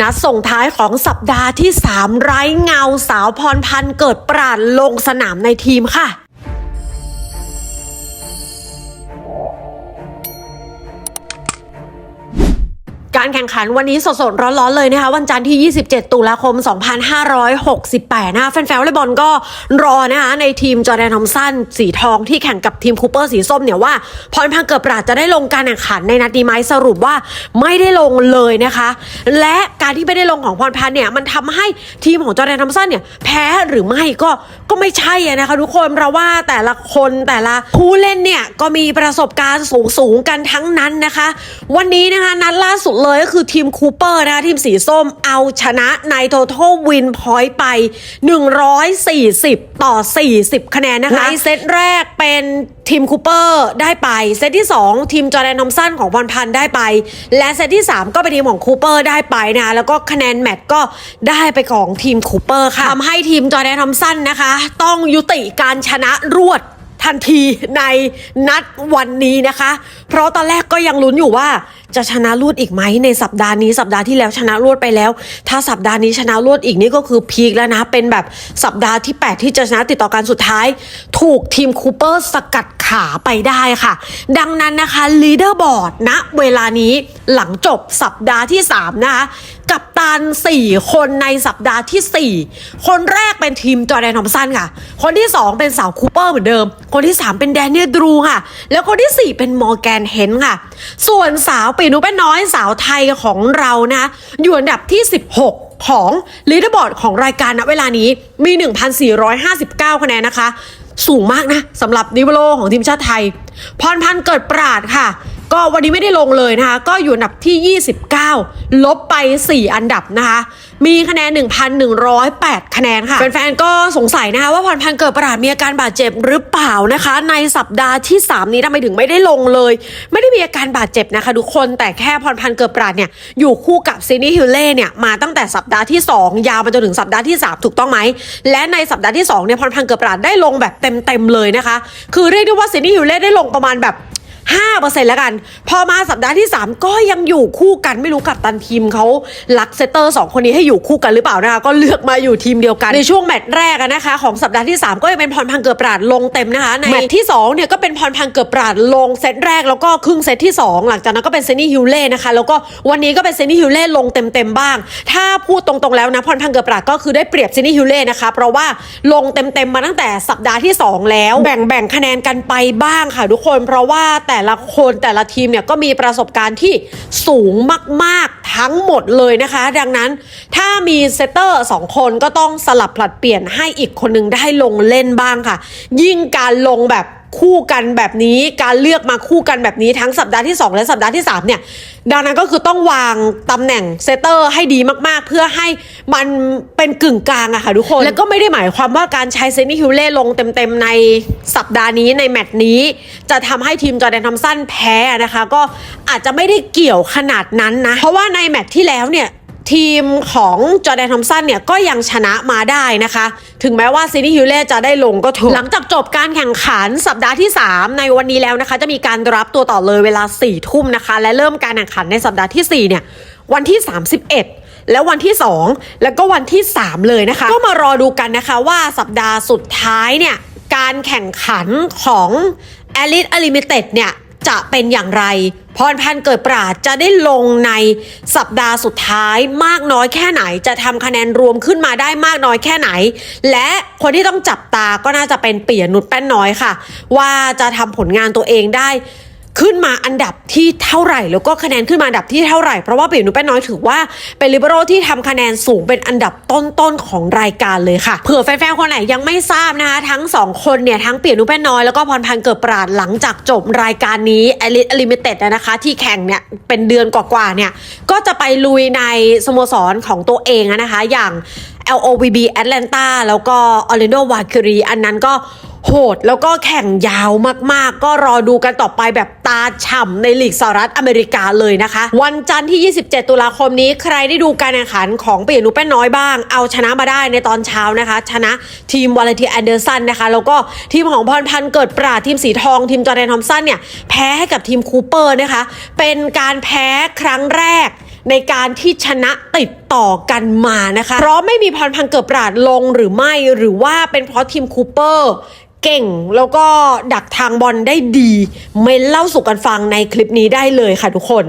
นัดส่งท้ายของสัปดาห์ที่ 3 ไร้เงาสาวพรพันธ์เกิดปราดลงสนามในทีมค่ะ การแข่งขันวันนี้สดๆ ร้อนๆ เลยนะคะ วันจันทร์ที่ 27 ตุลาคม 2568 นะคะแฟนๆวอลเลย์บอลก็รอนะคะในทีมจอร์แดนทอมสันสีทองที่แข่งกับทีมคูเปอร์สีส้มเนี่ยว่าพรพังเกิดปราดจะได้ลงการแข่งขันในนัดนี้ไหมสรุปว่าไม่ได้ลงเลยนะคะ และการที่ไม่ได้ลงของพรพันธ์เนี่ยมันทำให้ทีมของจอร์แดนทอมสันเนี่ยแพ้หรือไม่ก็ก็ไม่ใช่นะคะทุกคนเราว่าแต่ละคนแต่ละผู้เล่นเนี่ยก็มีประสบการณ์สูงๆกันทั้งนั้นนะคะ วันนี้นะคะนัดล่าสุดเลยก็คือทีมคูเปอร์นะคะทีมสีส้มเอาชนะใน total win point ไป 140 ต่อ 40 คะแนนนะคะ ในเซตแรกเป็นทีมคูเปอร์ได้ไป เซตที่ 2 ทีมจอร์แดนนอมสันของพรพันได้ไป และเซตที่ 3 ก็เป็นทีมของคูเปอร์ได้ไปนะคะแล้วก็คะแนนแมตช์ก็ได้ไปของทีมคูเปอร์ค่ะทำให้ทีมจอร์แดนทอมสันนะคะ ต้องยุติการชนะรวดทันทีในนัดวันนี้นะคะ เพราะตอนแรกก็ยังลุ้นอยู่ว่าจะชนะรวดอีกไหมในสัปดาห์นี้สัปดาห์ที่แล้วชนะรวดไปแล้ว ถ้าสัปดาห์นี้ชนะรวดอีกนี่ก็คือพีคแล้วนะ เป็นแบบสัปดาห์ที่ 8 ที่จะชนะติดต่อกันสุดท้าย ถูกทีมคูเปอร์สกัดขาไปได้ค่ะ ดังนั้นนะคะลีดเดอร์บอร์ดณเวลานี้หลังจบสัปดาห์ที่ 3 นะคะกับตัน 4 คนในสัปดาห์ที่ 4 คนแรกเป็นทีมจอร์แดนทอมสันค่ะ คนที่ 2 เป็นสาวคูเปอร์เหมือนเดิม คนที่ 3 เป็นแดเนียลดรูค่ะ แล้วคนที่ 4 เป็นมอร์แกนเฮนค่ะ ส่วนสาวปีนุเป็นน้อยสาวไทยของเรานะอยู่อันดับที่ 16ของลีดเดอร์บอร์ดของรายการณเวลานี้มี 1,459 คะแนนนะคะ สูงมากนะสำหรับนิวโลของทีมชาติไทย พรพันธ์เกิดปราดค่ะ ก็วันนี้ไม่ได้ลงเลยนะคะ ก็อยู่อันดับที่ 29 ลบไป 4 อันดับนะคะ มีคะแนน 1,108 คะแนนค่ะ แฟนๆ ก็สงสัยนะคะว่าพรพันธ์เกิดประหลาดมีอาการบาดเจ็บหรือเปล่านะคะ ในสัปดาห์ที่ 3 นี้ทำไมถึงไม่ได้ลงเลย ไม่ได้มีอาการบาดเจ็บนะคะทุกคนแต่แค่พรพันธ์เกิดประหลาดเนี่ยอยู่คู่กับซินี่ฮิลเล่เนี่ยมาตั้งแต่สัปดาห์ที่ 2 ยาวมาจนถึงสัปดาห์ที่ 3 ถูกต้องไหม และในสัปดาห์ที่2เนี่ยพรพันธ์เกิดประหลาดได้ลงแบบเต็มๆเลยนะคะ คือเรียกได้ว่าซินนี่ฮิลเล่ได้ลงประมาณแบบ 5%แล้วกัน พอมาสัปดาห์ที่ 3 ก็ยังอยู่คู่กันไม่รู้กับตันทีมเขาลักเซตเตอร์ 2 คนนี้ให้อยู่คู่กันหรือเปล่านะคะก็เลือกมาอยู่ทีมเดียวกัน ในช่วงแมตช์แรกนะคะของสัปดาห์ที่ 3 ก็ยังเป็นพรพังเกือบปราดลงเต็มนะคะในแมตช์ที่2เนี่ยก็เป็นพรพังเกือบปราดลงเซตแรกแล้วก็ครึ่งเซตที่ 2 หลังจากนั้นก็เป็นเซนี่ฮิวเล่นะคะแล้วก็วันนี้ก็เป็นเซนี่ฮิวเล่ลงเต็มๆบ้าง ถ้าพูดตรงๆแล้วนะพรพังเกือบปราดก็คือได้เปรียบเซนี่ฮิวเล่นะคะเพราะว่าลงเต็มๆมาตั้งแต่สัปดาห์ที่ 2 แล้ว แบ่งแบ่งคะแนนกันไปบ้างค่ะทุกคนเพราะว่าแแต่ละคนแต่ละทีมเนี่ยก็มีประสบการณ์ที่สูงมากๆทั้งหมดเลยนะคะ ดังนั้นถ้ามีเซตเตอร์สองคนก็ต้องสลับผลัดเปลี่ยนให้อีกคนหนึงได้ลงเล่นบ้างค่ะ ยิ่งการลงแบบคู่กันแบบนี้การเลือกมาคู่กันแบบนี้ทั้งสัปดาห์ที่ 2 และสัปดาห์ที่ 3 เนี่ย ดังนั้นก็คือต้องวางตำแหน่งเซตเตอร์ให้ดีมากๆ เพื่อให้ มันเป็นกึ่งกลางอะค่ะทุกคน แล้วก็ไม่ได้หมายความว่าการใช้เซนนี่ฮิวเล่ลงเต็มๆในสัปดาห์นี้ในแมตช์นี้ จะทำให้ทีมจอร์แดนทอมสันแพ้นะคะ ก็อาจจะไม่ได้เกี่ยวขนาดนั้นนะ เพราะว่าในแมตช์ที่แล้วเนี่ยทีมของจอแดนทอมสันเนี่ยก็ยังชนะมาได้นะคะ ถึงแม้ว่าซินนี่ฮิวเล่จะได้ลงก็ถูกหลังจากจบการแข่งขันสัปดาห์ที่ 3 ในวันนี้แล้วนะคะ จะมีการรับตัวต่อเลยเวลา4ี่ทุ่มนะคะ และเริ่มการแข่งขันในสัปดาห์ที่ 4 เนี่ย วันที่ 31 แล้ววันที่ 2 แล้วก็วันที่ 3 เลยนะคะ ก็มารอดูกันนะคะว่าสัปดาห์สุดท้ายเนี่ย การแข่งขันของ a l i t e Unlimited เนี่ยจะเป็นอย่างไร พรพันธ์เกิดปราดจะได้ลงในสัปดาห์สุดท้ายมากน้อยแค่ไหน จะทำคะแนนรวมขึ้นมาได้มากน้อยแค่ไหน และคนที่ต้องจับตาก็น่าจะเป็นเปียนุชแป้นน้อยค่ะ ว่าจะทำผลงานตัวเองได้ ขึ้นมาอันดับที่เท่าไหร่ แล้วก็คะแนนขึ้นมาอันดับที่เท่าไหร่เพราะว่าเปียนุชแป้นน้อยถือว่าเป็นลิเบโรที่ทำคะแนนสูงเป็นอันดับต้นๆของรายการเลยค่ะเผื่อแฟนๆคนไหนยังไม่ทราบนะคะทั้งสองคนเนี่ยทั้งเปียนุชแป้นน้อยแล้วก็พรพันธ์เกิดปราดหลังจากจบรายการนี้อลิ t ลิมิเต็ดนะคะ ที่แข่งเนี่ยเป็นเดือนกว่าๆเนี่ยก็จะไปลุยในสโมสรของตัวเองนะคะ อย่าง LOVB Atlanta แล้วก็ Orlando Valkyrie อันนั้นก็ โหดแล้วก็แข่งยาวมากๆ ก็รอดูกันต่อไปแบบตาฉ่ำในลีกสหรัฐอเมริกาเลยนะคะ วันจันทร์ที่ 27 ตุลาคมนี้ใครได้ดูการแข่งขันของเปียนุแป้นน้อยบ้าง เอาชนะมาได้ในตอนเช้านะคะ ชนะทีมวอลเลนทีแอนเดอร์สันนะคะ แล้วก็ทีมของพรพันธ์เกิดปราดทีมสีทอง ทีมจอร์แดนทอมสันเนี่ยแพ้ให้กับทีมคูเปอร์นะคะ เป็นการแพ้ครั้งแรกในการที่ชนะติดต่อกันมานะคะ เพราะไม่มีพรพันธ์เกิดปราดลงหรือไม่หรือว่าเป็นเพราะทีมคูเปอร์ เก่งแล้วก็ดักทางบอลได้ดี เมนเล่าสู่กันฟังในคลิปนี้ได้เลยค่ะทุกคน